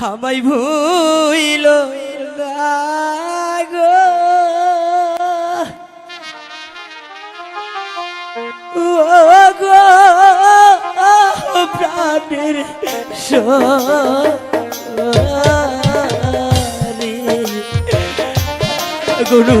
হামাই ভুইল প্রাণের গো গুরু।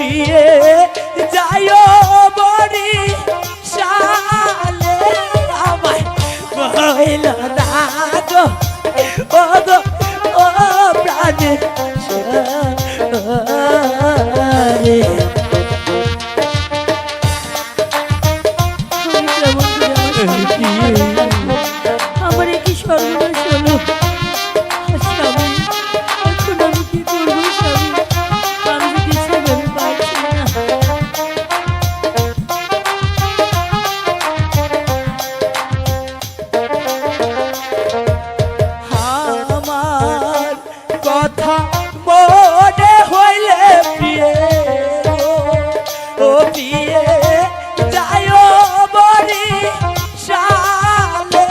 বসিয়ে যায় বড়ি সালে আমায় বইল দাদো ও গো ও প্রাণে। কথা মনে হইলে প্রিয়ে ও প্রিয়ে যাই বলি সালে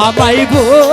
আমায়। বল